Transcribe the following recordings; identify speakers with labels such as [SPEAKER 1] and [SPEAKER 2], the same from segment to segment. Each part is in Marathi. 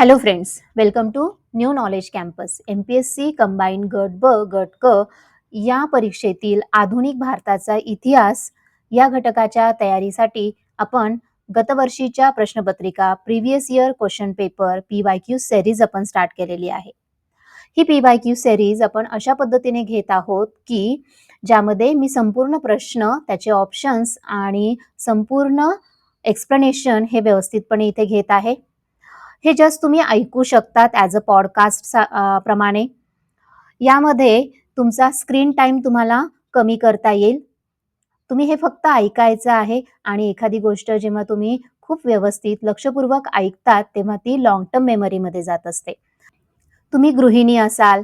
[SPEAKER 1] Hello friends welcome to new knowledge campus M P S C combine गट ब गट क या परीक्षेतील आधुनिक भारताचा इतिहास या घटकाच्या तयारीसाठी आपण गतवर्षीच्या प्रश्नपत्रिका previous year question paper P Y Q series आपण स्टार्ट केलेली आहे. ही पी वाय क्यू सेरीज आपण अशा पद्धतीने घेत आहोत की ज्यामध्ये मी संपूर्ण प्रश्न त्याचे ऑप्शन्स आणि संपूर्ण एक्सप्लेनेशन हे व्यवस्थितपणे इथे घेत आहे. हे जस्ट तुम्ही ऐकू शकतात ॲज अ पॉडकास्ट प्रमाणे. यामध्ये तुमचा स्क्रीन टाईम तुम्हाला कमी करता येईल. तुम्ही हे फक्त ऐकायचं आहे आणि एखादी गोष्ट जेव्हा तुम्ही खूप व्यवस्थित लक्षपूर्वक ऐकतात तेव्हा ती लॉंग टर्म मेमरीमध्ये जात असते. तुम्ही गृहिणी असाल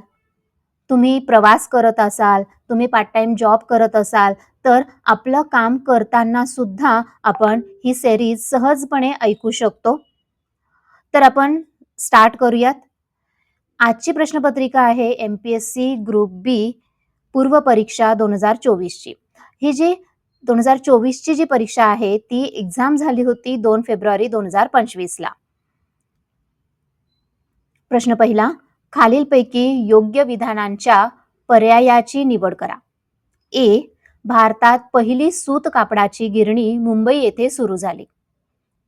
[SPEAKER 1] तुम्ही प्रवास करत असाल तुम्ही पार्ट टाइम जॉब करत असाल तर आपलं काम करताना सुद्धा आपण ही सेरीज सहजपणे ऐकू शकतो. तर आपण स्टार्ट करूयात. आजची प्रश्नपत्रिका आहे M P S C group B पूर्व परीक्षा दोन हजार चोवीसची. ही जी दोन हजार चोवीसची जी परीक्षा आहे ती एक्झाम झाली होती दोन फेब्रुवारी दोन हजार पंचवीसला. प्रश्न पहिला खालीलपैकी योग्य विधानांच्या पर्यायाची निवड करा. ए भारतात पहिली सूत कापडाची गिरणी मुंबई येथे सुरू झाली.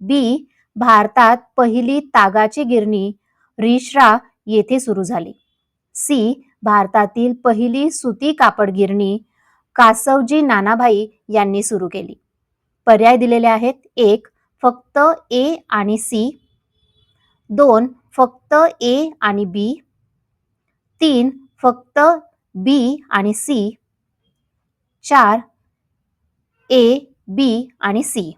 [SPEAKER 1] बी भारतात पहिली तागाची गिरणी रिश्रा येथे सुरू झाली. सी. भारतातील पहिली सुती कापड गिरणी कासवजी नानाभाई यांनी सुरू केली. पर्याय दिलेले आहेत. एक फक्त ए आणि सी. दोन फक्त ए आणि बी. तीन फक्त बी आणि सी. चार ए बी आणि सी.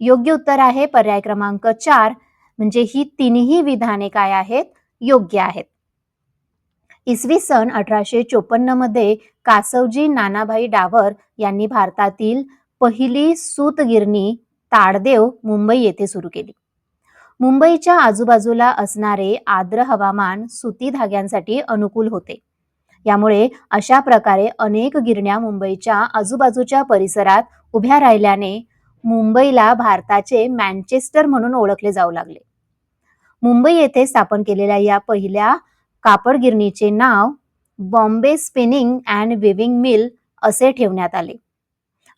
[SPEAKER 1] योग्य उत्तर आहे. पर्याय क्रमांक चार म्हणजे ही तिन्ही विधाने काय आहेत? योग्य आहेत. इसवी सन अठराशे चोपन्नमध्ये कासवजी नानाभाई डावर यांनी भारतातील पहिली सूतगिरणी ताडदेव मुंबई येथे सुरू केली. मुंबईच्या आजूबाजूला असणारे आर्द्र हवामान सुती धाग्यांसाठी अनुकूल होते. यामुळे अशा प्रकारे अनेक गिरण्या मुंबईच्या आजूबाजूच्या परिसरात उभ्या राहिल्याने मुंबईला भारताचे मँचेस्टर म्हणून ओळखले जाऊ लागले. मुंबई येथे स्थापन केलेल्या या पहिल्या कापड गिरणीचे नाव Bombay spinning and weaving mill असे ठेवण्यात आले.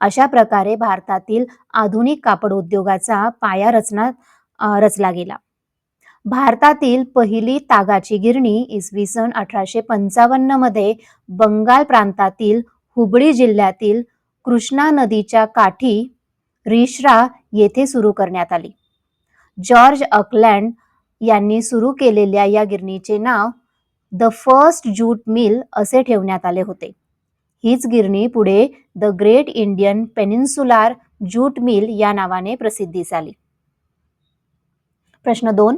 [SPEAKER 1] अशा प्रकारे भारतातील आधुनिक कापड उद्योगाचा पाया रचना रचला गेला. भारतातील पहिली तागाची गिरणी इसवी सन अठराशे पंचावन्नमध्ये बंगाल प्रांतातील हुबळी जिल्ह्यातील कृष्णा नदीच्या काठी रिश्रा येथे सुरू करण्यात आली. जॉर्ज अकलँड यांनी सुरू केलेल्या या गिरणीचे नाव द फर्स्ट ज्यूट मिल असे ठेवण्यात आले होते. हीच गिरणी पुढे the great Indian peninsular jute mill या नावाने प्रसिद्धीस आली प्रश्न दोन.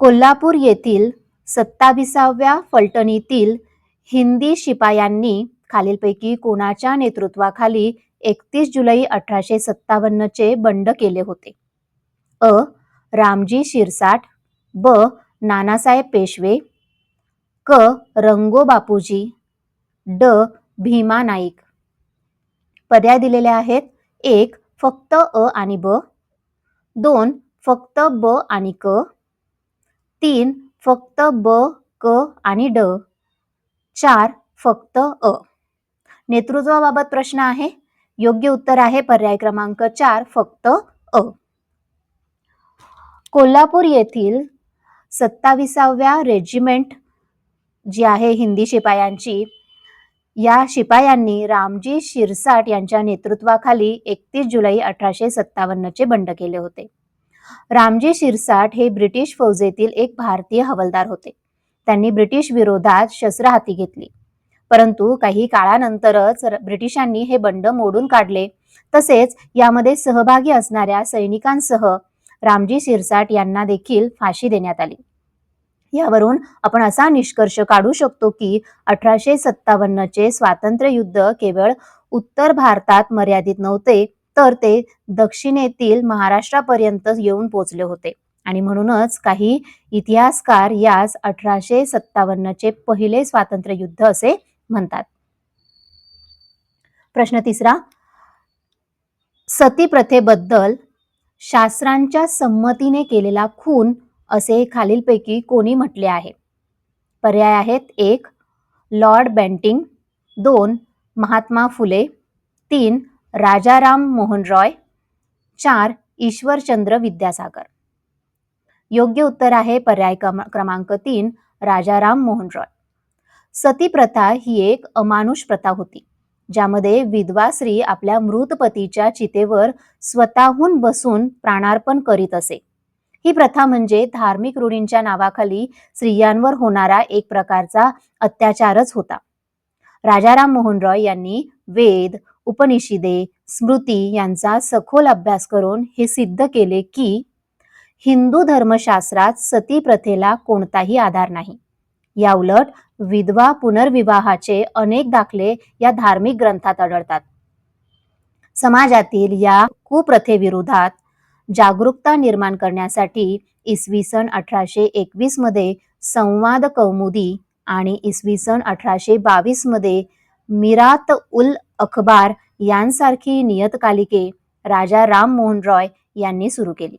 [SPEAKER 1] कोल्हापूर येथील सत्ताविसाव्या फलटणीतील हिंदी शिपायांनी खालीलपैकी कोणाच्या नेतृत्वाखाली एकतीस जुलै अठराशे सत्तावन्नचे बंड केले होते. अ. रामजी शिरसाट ब. नानासाहेब पेशवे क. रंगो बापूजी ड. भीमा नाईक. पर्याय दिलेले आहेत. एक फक्त अ आणि ब. दोन फक्त ब आणि क. तीन फक्त ब क आणि ड. चार फक्त अ. नेतृत्वाबाबत प्रश्न आहे? योग्य उत्तर आहे. पर्याय क्रमांक चार फक्त अ. कोल्हापूर येथील सत्ताविसाव्या रेजिमेंट जी आहे हिंदी शिपायांची या शिपायांनी रामजी शिरसाट यांच्या नेतृत्वाखाली एकतीस जुलै अठराशे सत्तावन्नचे बंड केले होते. रामजी शिरसाट हे ब्रिटिश फौजेतील एक भारतीय हवलदार होते. त्यांनी ब्रिटिश विरोधात शस्त्र हाती घेतली. परंतु काही काळानंतरच ब्रिटिशांनी हे बंड मोडून काढले. तसेच यामध्ये सहभागी असणाऱ्या सैनिकांसह रामजी शिरसाट यांना देखील फाशी देण्यात आली. यावरून आपण असा निष्कर्ष काढू शकतो की अठराशे सत्तावन्नचे स्वातंत्र्य युद्ध केवळ उत्तर भारतात मर्यादित नव्हते तर ते दक्षिणेतील महाराष्ट्रापर्यंत येऊन पोचले होते. आणि म्हणूनच काही इतिहासकार यास अठराशे सत्तावन्नचे पहिले स्वातंत्र्य युद्ध असे म्हणतात. प्रश्न तिसरा. सती प्रथेबद्दल शास्त्रांच्या संमतीने केलेला खून असे खालीलपैकी कोणी म्हटले आहे? पर्याय आहेत एक लॉर्ड बेंटिंग दोन महात्मा फुले तीन राजाराम मोहन रॉय चार ईश्वरचंद्र विद्यासागर. योग्य उत्तर आहे पर्याय क्रम- क्रमांक तीन राजाराम मोहन रॉय. सती प्रथा ही एक अमानुष प्रथा होती ज्यामध्ये विधवा स्त्री आपल्या मृत पतीच्या चितेवर स्वतःहून बसून प्राणार्पण करीत असे. ही प्रथा म्हणजे धार्मिक रूढींच्या नावाखाली स्त्रियांवर होणारा एक प्रकारचा अत्याचारच होता. राजाराम मोहन रॉय यांनी वेद उपनिषदे स्मृती यांचा सखोल अभ्यास करून हे सिद्ध केले की हिंदू धर्मशास्त्रात सती प्रथेला कोणताही आधार नाही. याउलट विधवा पुनर्विवाहाचे अनेक दाखले या धार्मिक ग्रंथात आढळतात. समाजातील या कुप्रथेविरोधात जागरूकता निर्माण करण्यासाठी इसवी सन अठराशे एकवीसमध्ये संवाद कौमुदी आणि इसवी सन अठराशे बावीसमध्ये मिरात उल अखबार यांसारखी नियतकालिके राजा राम मोहन रॉय यांनी सुरू केली.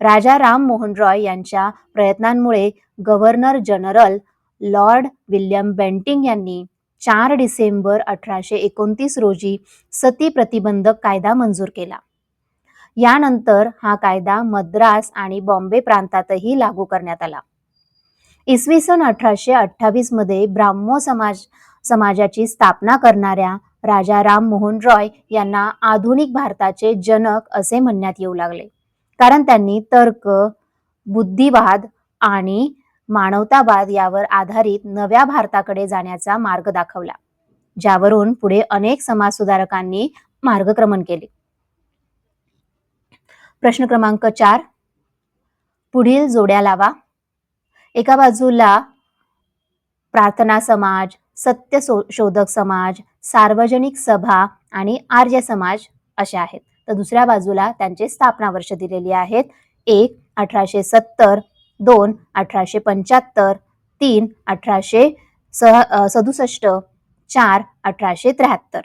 [SPEAKER 1] राजा राम मोहन रॉय यांच्या प्रयत्नांमुळे governor general Lord William Bentinck यांनी चार डिसेंबर अठराशे एकोणतीस रोजी सती प्रतिबंधक कायदा मंजूर केला. यानंतर हा कायदा मद्रास आणि बॉम्बे प्रांतातही लागू करण्यात आला. इसवी सन अठराशे अठ्ठावीसमध्ये ब्राह्मो समाज समाजाची स्थापना करणाऱ्या राजा राम मोहन रॉय यांना आधुनिक भारताचे जनक असे म्हणण्यात येऊ लागले. कारण त्यांनी तर्क बुद्धिवाद आणि मानवतावाद यावर आधारित नव्या भारताकडे जाण्याचा मार्ग दाखवला ज्यावरून पुढे अनेक समाजसुधारकांनी मार्गक्रमण केले. प्रश्न क्रमांक चार पुढील जोड्या लावा. एका बाजूला प्रार्थना समाज सत्य शोधक समाज सार्वजनिक सभा आणि आर्य समाज असे आहेत. तर दुसऱ्या बाजूला त्यांचे स्थापना वर्ष दिलेली आहेत एक अठराशे सत्तर दोन अठराशे पंच्याहत्तर तीन अठराशे सह सदुसष्ट चार अठराशे त्र्याहत्तर.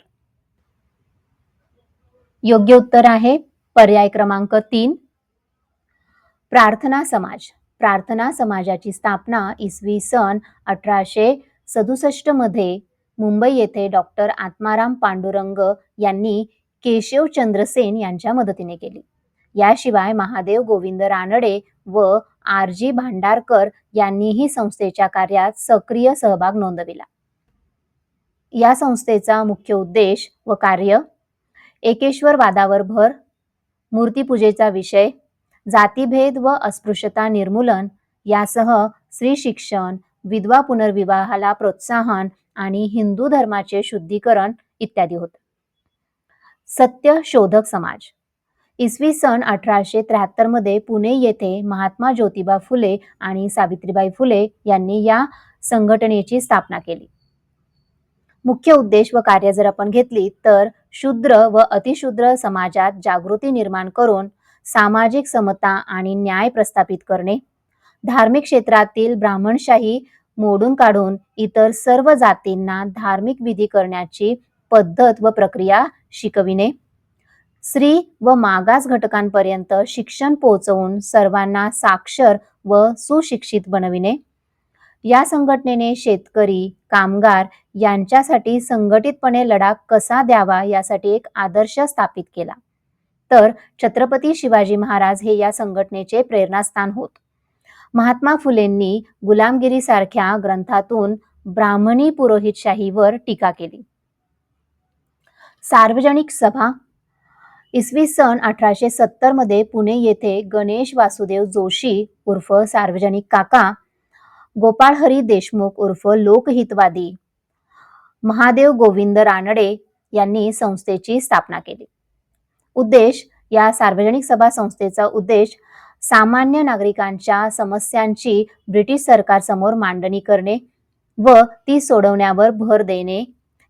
[SPEAKER 1] योग्य उत्तर आहे पर्याय क्रमांक तीन. प्रार्थना समाज. प्रार्थना समाजाची स्थापना इसवी सन अठराशे सदुसष्टमध्ये मुंबई येथे डॉक्टर आत्माराम पांडुरंग यांनी केशवचंद्र सेन यांच्या मदतीने केली. याशिवाय महादेव गोविंद रानडे व आर जी भांडारकर यांनीही संस्थेच्या कार्यात सक्रिय सहभाग नोंदविला. या संस्थेचा मुख्य उद्देश व कार्य एकेश्वर वादावर भर मूर्तीपूजेचा विषय जातीभेद व अस्पृश्यता निर्मूलन यासह स्त्री शिक्षण विधवा पुनर्विवाहाला प्रोत्साहन आणि हिंदू धर्माचे शुद्धीकरण इत्यादी होत. सत्य शोधक समाज इसवी सन अठराशे त्र्याहत्तरमध्ये पुणे येथे महात्मा ज्योतिबा फुले आणि सावित्रीबाई फुले यांनी या संघटनेची स्थापना केली. मुख्य उद्देश व कार्य जर आपण घेतली तर शूद्र व अतिशूद्र समाजात जागृती निर्माण करून सामाजिक समता आणि न्याय प्रस्थापित करणे धार्मिक क्षेत्रातील ब्राह्मणशाही मोडून काढून इतर सर्व जातींना धार्मिक विधी करण्याची पद्धत व प्रक्रिया शिकविणे स्त्री व मागास घटकांपर्यंत शिक्षण पोहोचवून सर्वांना साक्षर व सुशिक्षित बनविणे. या संघटनेने शेतकरी कामगार यांच्यासाठी संघटितपणे लढा कसा द्यावा यासाठी एक आदर्श स्थापित केला. तर छत्रपती शिवाजी महाराज हे या संघटनेचे प्रेरणास्थान होत. महात्मा फुलेंनी गुलामगिरीसारख्या ग्रंथातून ब्राह्मणी पुरोहितशाहीवर टीका केली. सार्वजनिक सभा इसवी सन अठराशे सत्तरमध्ये पुणे येथे गणेश वासुदेव जोशी उर्फ सार्वजनिक काका गोपाळ हरी देशमुख उर्फ लोकहितवादी महादेव गोविंद रानडे यांनी संस्थेची स्थापना केली. उद्देश या सार्वजनिक सभा संस्थेचा उद्देश सामान्य नागरिकांच्या समस्यांची ब्रिटिश सरकारसमोर मांडणी करणे व ती सोडवण्यावर भर देणे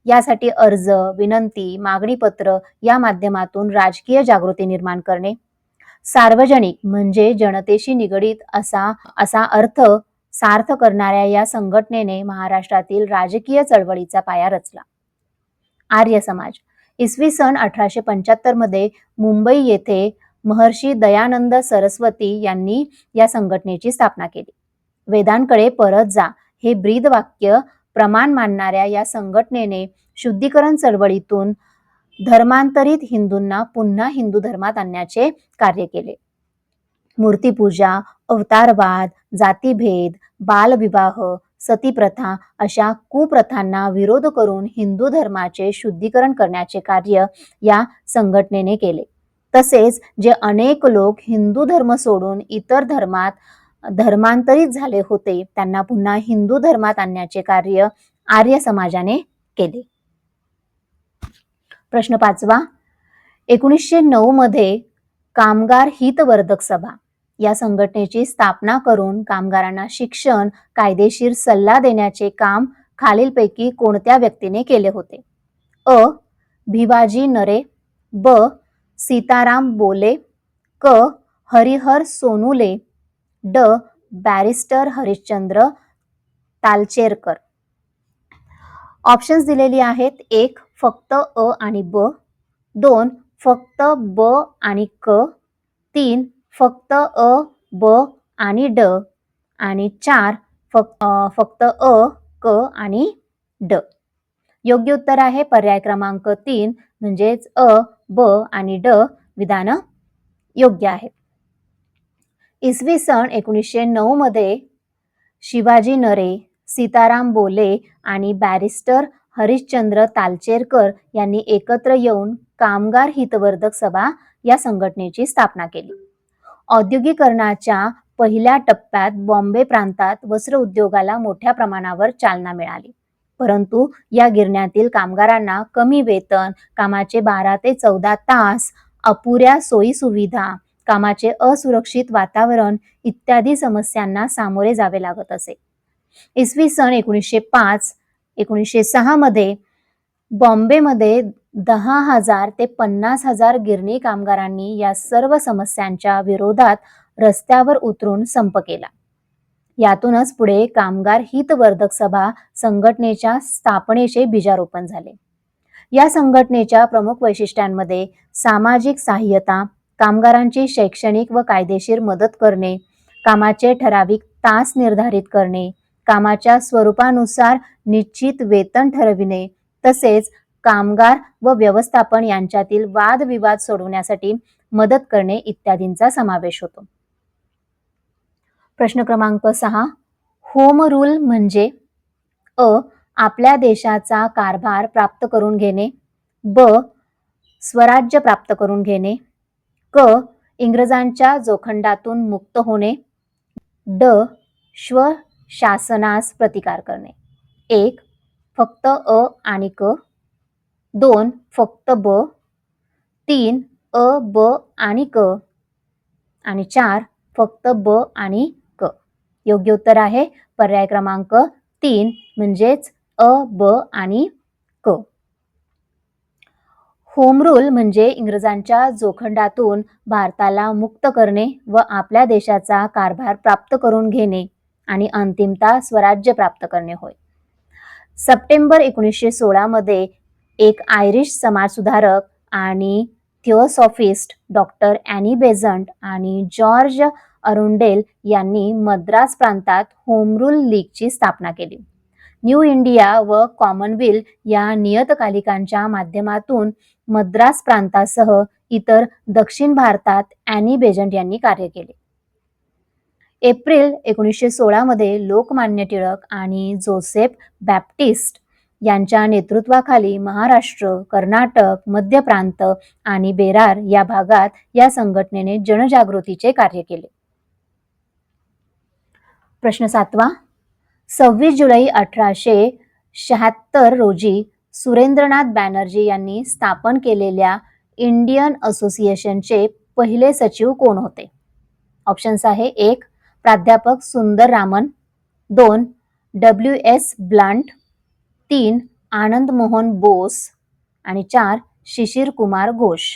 [SPEAKER 1] यासाठी अर्ज विनंती मागणीपत्र या माध्यमातून राजकीय जागृती निर्माण करणे. सार्वजनिक म्हणजे जनतेशी निगडीत असा असा अर्थ सार्थ करणाऱ्या या संघटनेने महाराष्ट्रातील राजकीय चळवळीचा पाया रचला. आर्य समाज इसवी सन अठराशे पंच्याहत्तरमध्ये मुंबई येथे महर्षी दयानंद सरस्वती यांनी या संघटनेची स्थापना केली. वेदांकडे परत जा हे ब्रीद वाक्य प्रमाण मानणाऱ्या या संघटनेने शुद्धीकरण चळवळीतून धर्मांतरित हिंदूंना पुन्हा हिंदू धर्मात आणण्याचे कार्य केले. मूर्तीपूजा अवतारवाद जातीभेद बालविवाह सतीप्रथा अशा कुप्रथांना विरोध करून हिंदू धर्माचे शुद्धीकरण करण्याचे कार्य या संघटनेने केले. तसेच जे अनेक लोक हिंदू धर्म सोडून इतर धर्मात धर्मांतरित झाले होते. त्यांना पुन्हा हिंदू धर्मात आणण्याचे कार्य आर्य समाजाने केले. प्रश्न पाचवा. एकोणीसशे नऊ मध्ये कामगार हितवर्धक सभा. या संघटनेची स्थापना करून कामगारांना शिक्षण कायदेशीर सल्ला देण्याचे काम खालीलपैकी कोणत्या व्यक्तीने केले होते? अ. भिवाजी नरे. ब. सीताराम बोले. क. हरिहर सोनुले. ड बॅरिस्टर हरिश्चंद्र तालचेरकर. ऑप्शन्स दिलेली आहेत. एक फक्त अ आणि ब. दोन फक्त ब आणि क. तीन फक्त अ ब आणि ड. आणि चार फक्त फक्त अ क आणि ड. योग्य उत्तर आहे. पर्याय क्रमांक तीन म्हणजेच अ ब आणि ड विधान योग्य आहेत. इसवी सन एकोणीसशे नऊ मध्ये शिवाजी नरे सीताराम बोले आणि बॅरिस्टर हरिश्चंद्र तालचेरकर यांनी एकत्र येऊन कामगार हितवर्धक सभा या संघटनेची स्थापना केली. औद्योगिकरणाच्या पहिल्या टप्प्यात बॉम्बे प्रांतात वस्त्र उद्योगाला मोठ्या प्रमाणावर चालना मिळाली. परंतु या गिरण्यातील कामगारांना कमी वेतन कामाचे बारा ते चौदा तास अपुऱ्या सोयी सुविधा कामाचे असुरक्षित वातावरण इत्यादी समस्यांना सामोरे जावे लागत असे. इसवी सन एकोणीसशे पाच एकोणीसशे सहा मध्ये बॉम्बेमध्ये दहा हजार ते पन्नास हजार गिरणी कामगारांनी या सर्व समस्यांच्या विरोधात रस्त्यावर उतरून संप केला. यातूनच पुढे कामगार हितवर्धक सभा संघटनेच्या स्थापनेचे बीजारोपण झाले. या संघटनेच्या प्रमुख वैशिष्ट्यांमध्ये सामाजिक सहाय्यता कामगारांची शैक्षणिक व कायदेशीर मदत करणे कामाचे ठराविक तास निर्धारित करणे कामाच्या स्वरूपानुसार निश्चित वेतन ठरविणे तसेच कामगार व व्यवस्थापन यांच्यातील वादविवाद सोडवण्यासाठी मदत करणे इत्यादींचा समावेश होतो. प्रश्न क्रमांक सहा. होम रूल म्हणजे अ. आपल्या देशाचा कारभार प्राप्त करून घेणे ब. स्वराज्य प्राप्त करून घेणे. क इंग्रजांच्या जोखंडातून मुक्त होणे. ड श्व शासनास प्रतिकार करणे. एक फक्त अ आणि क. दोन फक्त ब. तीन अ ब आणि क. आणि चार फक्त ब आणि क. योग्य उत्तर आहे. पर्याय क्रमांक तीन म्हणजेच अ ब आणि क. होम रूल म्हणजे इंग्रजांच्या जोखंडातून भारताला मुक्त करणे व आपल्या देशाचा कारभार प्राप्त करून घेणे आणि अंतिमता स्वराज्य प्राप्त करणे होय. सप्टेंबर एकोणीसशे सोळामध्ये एक आयरिश समाजसुधारक आणि थिओसॉफिस्ट डॉक्टर ॲनी बेझंट आणि जॉर्ज अरुंडेल यांनी मद्रास प्रांतात होम रूल लीगची स्थापना केली. न्यू इंडिया व कॉमनवेल्थ या नियतकालिकांच्या माध्यमातून मद्रास प्रांतासह इतर दक्षिण भारतात ॲनी बेजंट यांनी कार्य केले. एप्रिल एकोणीसशे सोळामध्ये लोकमान्य टिळक आणि जोसेफ बॅप्टिस्ट यांच्या नेतृत्वाखाली महाराष्ट्र कर्नाटक मध्य प्रांत आणि बेरार या भागात या संघटनेने जनजागृतीचे कार्य केले. प्रश्न सातवा सव्वीस जुलै अठराशे शहात्तर रोजी सुरेंद्रनाथ बॅनर्जी यांनी स्थापन केलेल्या इंडियन असोसिएशनचे पहिले सचिव कोण होते? ऑप्शन्स आहे एक प्राध्यापक सुंदर रामन दोन डब्ल्यू एस ब्लांट तीन आनंद मोहन बोस आणि चार शिशिर कुमार घोष.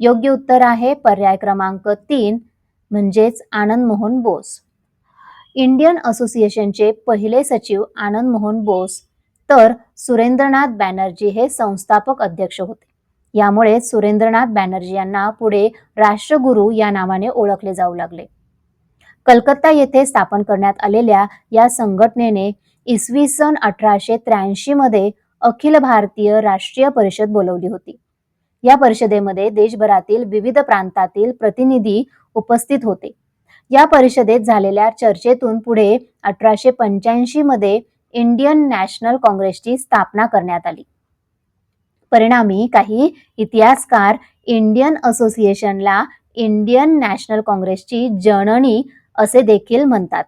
[SPEAKER 1] योग्य उत्तर आहे पर्याय क्रमांक तीन म्हणजेच आनंद मोहन बोस. इंडियन असोसिएशनचे पहिले सचिव आनंद मोहन बोस तर सुरेंद्रनाथ बॅनर्जी हे संस्थापक अध्यक्ष होते. यामुळे सुरेंद्रनाथ बॅनर्जी यांना पुढे राष्ट्रगुरू या नावाने ओळखले जाऊ लागले. कलकत्ता येथे स्थापन करण्यात आलेल्या या संघटनेने इसवी सन अठराशे त्र्याऐंशी मध्ये अखिल भारतीय राष्ट्रीय परिषद बोलवली होती. या परिषदेमध्ये देशभरातील विविध प्रांतातील प्रतिनिधी उपस्थित होते. या परिषदेत झालेल्या चर्चेतून पुढे अठराशे पंच्याऐंशी मध्ये इंडियन नॅशनल काँग्रेसची स्थापना करण्यात आली. परिणामी काही इतिहासकार इंडियन असोसिएशनला इंडियन नॅशनल काँग्रेसची जननी असे देखील म्हणतात.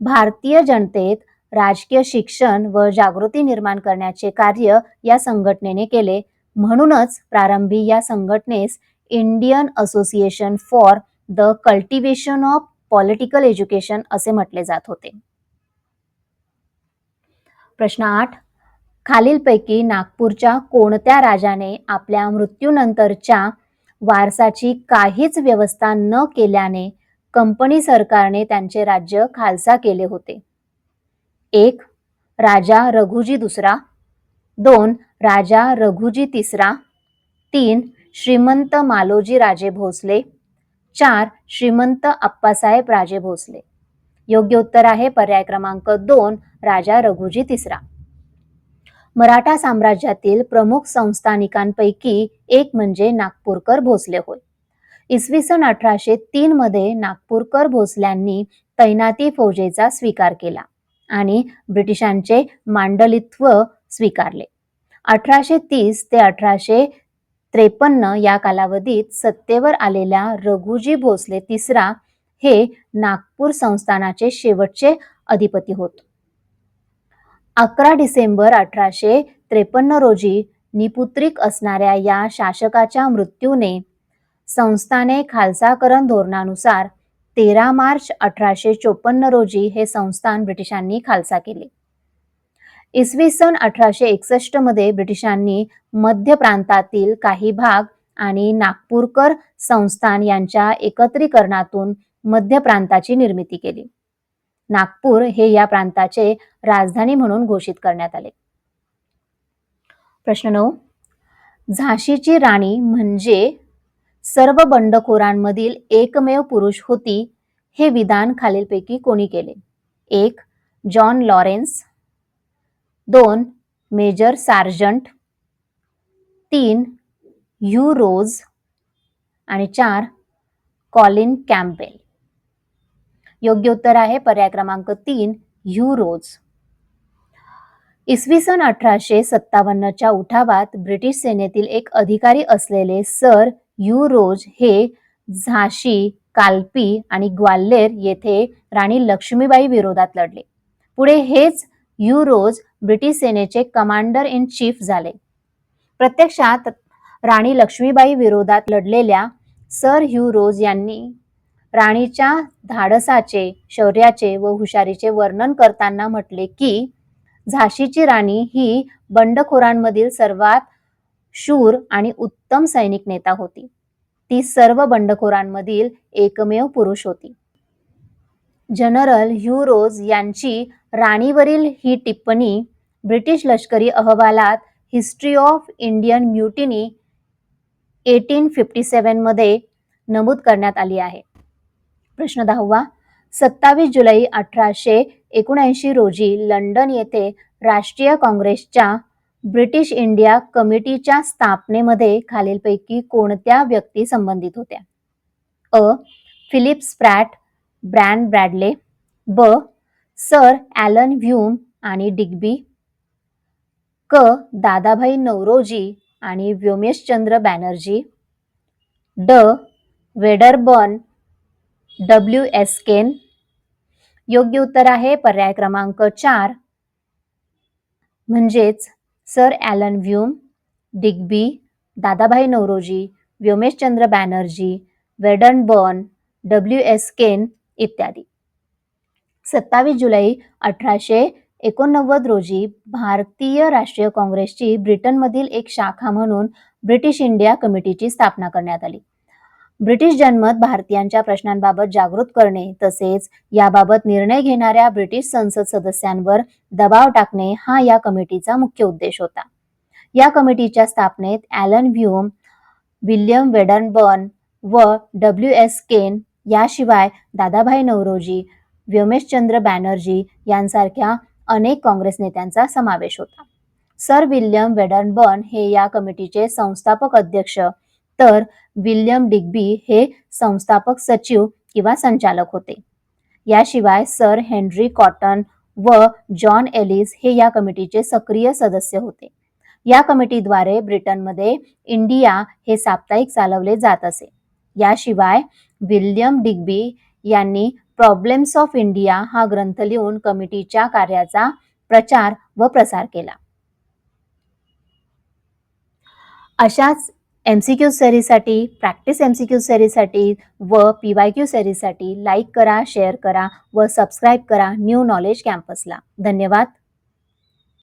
[SPEAKER 1] भारतीय जनतेत राजकीय शिक्षण व जागृती निर्माण करण्याचे कार्य या संघटनेने केले. म्हणूनच प्रारंभी या संघटनेस Indian Association for the Cultivation of Political Education असे म्हटले जात होते. प्रश्न आठ. खालीलपैकी नागपूरच्या कोणत्या राजाने आपल्या मृत्यूनंतरच्या वारसाची काहीच व्यवस्था न केल्याने कंपनी सरकारने त्यांचे राज्य खालसा केले होते? एक. राजा रघुजी दुसरा. दोन. राजा रघुजी तिसरा. तीन. श्रीमंत मालोजी राजे भोसले. चार श्रीमंत अप्पासाहेब राजे भोसले. योग्य उत्तर आहे पर्याय क्रमांक दोन राजा रघुजी तिसरा. मराठा साम्राज्यातील प्रमुख संस्थानिकांपैकी एक म्हणजे नागपूरकर भोसले होय. इसवी सन अठराशे तीन मध्ये नागपूरकर भोसल्यांनी तैनाती फौजेचा स्वीकार केला आणि ब्रिटिशांचे मांडलित्व स्वीकारले. अठराशे तीस ते अठराशे त्रेपन्न या कालावधीत सत्तेवर आलेल्या रघुजी भोसले तिसरा हे नागपूर संस्थानाचे शेवटचे अधिपती होत. अकरा डिसेंबर अठराशे त्रेपन्न रोजी निपुत्रिक असणाऱ्या या शासकाच्या मृत्यूने संस्थाने खालसाकरण धोरणानुसार तेरा मार्च अठराशे चोपन्न रोजी हे संस्थान ब्रिटिशांनी खालसा केले. इसवी सन अठराशे एकसष्टमध्ये ब्रिटिशांनी मध्य प्रांतातील काही भाग आणि नागपूरकर संस्थान यांच्या एकत्रीकरणातून मध्य प्रांताची निर्मिती केली. नागपूर हे या प्रांताचे राजधानी म्हणून घोषित करण्यात आले. प्रश्न नऊ. झाशीची राणी म्हणजे सर्व बंडखोरांमधील एकमेव पुरुष होती हे विधान खालीलपैकी कोणी केले? एक जॉन लॉरेन्स दोन मेजर सार्जंट. तीन ह्यू रोज. आणि चार कॉलिन कॅम्पेल. योग्य उत्तर आहे पर्याय क्रमांक तीन ह्यू रोज. इसवी सन अठराशे सत्तावन्नच्या उठावात ब्रिटिश सेनेतील एक अधिकारी असलेले सर यू रोज हे झाशी कालपी आणि ग्वाल्हेर येथे राणी लक्ष्मीबाई विरोधात लढले. पुढे हेच युरोज ब्रिटिश सेनेचे कमांडर इन चीफ झाले. प्रत्यक्षात राणी लक्ष्मीबाई विरोधात लढलेल्या सर ह्यू रोज यांनी राणीच्या धाडसाचे शौर्याचे व हुशारीचे वर्णन करताना म्हटले की झाशीची राणी ही बंडखोरांमधील सर्वात शूर आणि उत्तम सैनिक नेता होती. ती सर्व बंडखोरांमधील एकमेव पुरुष होती. जनरल ह्यू रोज यांची राणीवरील ही टिप्पणी ब्रिटिश लष्करी अहवालात History of Indian Mutiny eighteen fifty सेवनमध्ये नमूद करण्यात आली आहे. प्रश्न दहावा सत्तावीस जुलै अठराशे एकोणऐंशी रोजी लंडन येथे राष्ट्रीय काँग्रेसच्या ब्रिटिश इंडिया कमिटीच्या स्थापनेमध्ये खालीलपैकी कोणत्या व्यक्ती संबंधित होत्या? अ. फिलिप स्प्रॅट ब्रँड ब्रॅडले ब. सर ॲलन व्ह्यूम आणि डिग्बी क दादाभाई नवरोजी आणि व्योमेशचंद्र बॅनर्जी ड वेडरबर्न डब्ल्यू एस केन. योग्य उत्तर आहे पर्याय क्रमांक चार. म्हणजेच Sir Allan Hume Digby Dadabhai Naoroji Womesh Chandra Banerjee Wedderburn W S Caine इत्यादी. सत्तावीस जुलै अठराशे एकोणनव्वद रोजी भारतीय राष्ट्रीय काँग्रेसची ब्रिटनमधील एक शाखा म्हणून ब्रिटिश इंडिया कमिटीची स्थापना करण्यात आली. ब्रिटिश जनमत भारतीयांच्या प्रश्नांबाबत जागृत करणे तसेच याबाबत निर्णय घेणाऱ्या ब्रिटिश संसद सदस्यांवर दबाव टाकणे हा या कमिटीचा मुख्य उद्देश होता. या कमिटीच्या स्थापनेत ॲलन व्ह्यूम विल्यम वेडनबर्न व डब्ल्यू एस केन याशिवाय दादाभाई नौरोजी व्योमेशचंद्र बॅनर्जी यांसारख्या अनेक काँग्रेस नेत्यांचा समावेश होता. सर विल्यम वेडनबर्न हे या कमिटीचे संस्थापक अध्यक्ष तर विल्यम डिग्बी हे संस्थापक सचिव किंवा संचालक होते. याशिवाय सर हेनरी कॉटन व जॉन एलिस हे या कमिटीचे सक्रिय सदस्य होते. या कमिटीद्वारे ब्रिटनमध्ये इंडिया हे साप्ताहिक चालवले जात असे. याशिवाय विल्यम डिग्बी यांनी प्रॉब्लेम्स ऑफ इंडिया हा ग्रंथ लिहून कमिटीच्या कार्याचा प्रचार व प्रसार केला. अशाच एम सी क्यू सेरीसाठी प्रॅक्टिस एम सी क्यू सेरीसाठी व पी वाय क्यू सेरीसाठी लाईक करा शेअर करा व सबस्क्राईब करा न्यू नॉलेज कॅम्पसला धन्यवाद.